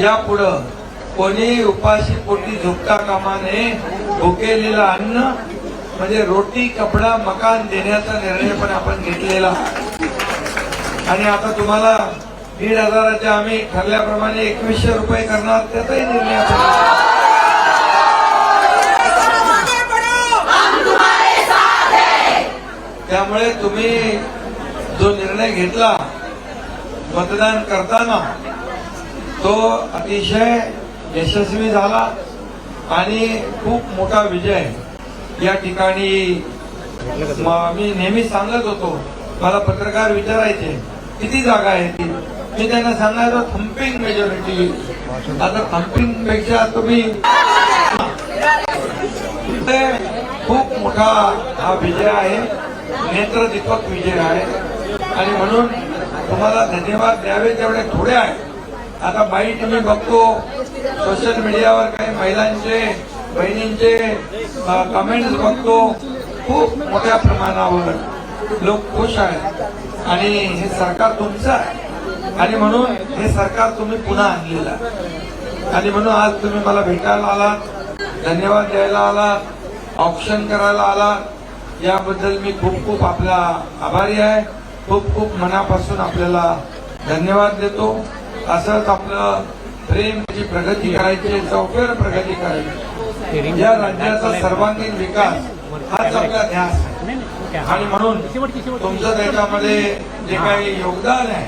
यापुढं कोणी उपाशी पोटी झोपता कामाने भुकेलेलं अन्न म्हणजे रोटी कपडा मकान देण्याचा निर्णय पण आपण घेतलेला. आणि आता तुम्हाला दीड हजाराच्या आम्ही ठरल्याप्रमाणे एकवीसशे रुपये करणार त्याचाही निर्णय आपण त्यामुळे तुम्ही जो निर्णय घेतला मतदान करताना तो अतिशय यशस्वी झाला आणि खूप मोठा विजय या ठिकाणी मी नेहमी सांगत होतो मला पत्रकार विचारायचे किती जागा आहे ती? मी त्यांना सांगायचो थम्पिंग मेजॉरिटी आता थम्पिंगपेक्षा तुम्ही खूप मोठा हा विजय आहे नेत्रदीपक विजय आहे. आणि म्हणून तुम्हाला धन्यवाद द्यावे तेवढे थोडे आहेत आता बाई तुम्ही बघतो सोशल मीडियावर काही महिलांचे बहिणींचे कमेंट्स बघतो खूप मोठ्या प्रमाणावर लोक खुश आहेत. आणि हे सरकार तुमचं आहे. आणि म्हणून हे सरकार तुम्ही पुन्हा आणलेलं आहे. आणि म्हणून आज तुम्ही मला भेटायला आलात धन्यवाद द्यायला आलात ऑप्शन करायला आलात. याबद्दल मी खूप खूप आपला आभारी आहे. खूप खूप मनापासून आपल्याला धन्यवाद देतो. असंच आपलं प्रेमची प्रगती करायची चौफेर प्रगती करायची. या राज्याचा सर्वांगीण विकास हाच आपला ध्यास आहे. आणि म्हणून तुमचं त्याच्यामध्ये जे काही योगदान आहे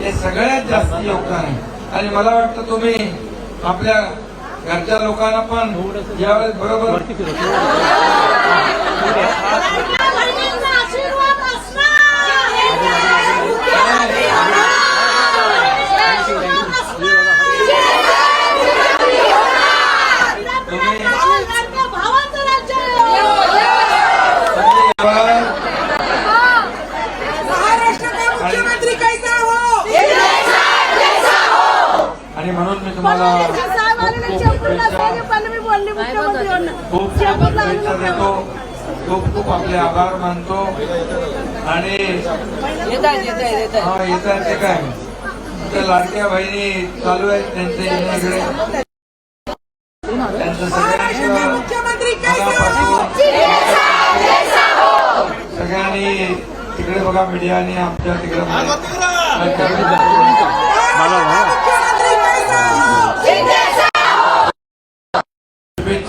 ते सगळ्यात जास्त योगदान आहे. आणि मला वाटतं तुम्ही आपल्या घरच्या लोकांना पण यावेळेस बरोबर आणि म्हणून मी तुम्हाला खूप खूप शुभेच्छा देतो खूप खूप आपले आभार मानतो. आणि हा येत आहे ते काय त्या लाडक्या बहिणी चालू आहेत त्यांचे येण्याकडे त्यांचं सगळ्यांचं मुख्यमंत्री मनापासून सगळ्यांनी तिकडे बघा मीडियाने आमच्या तिकडे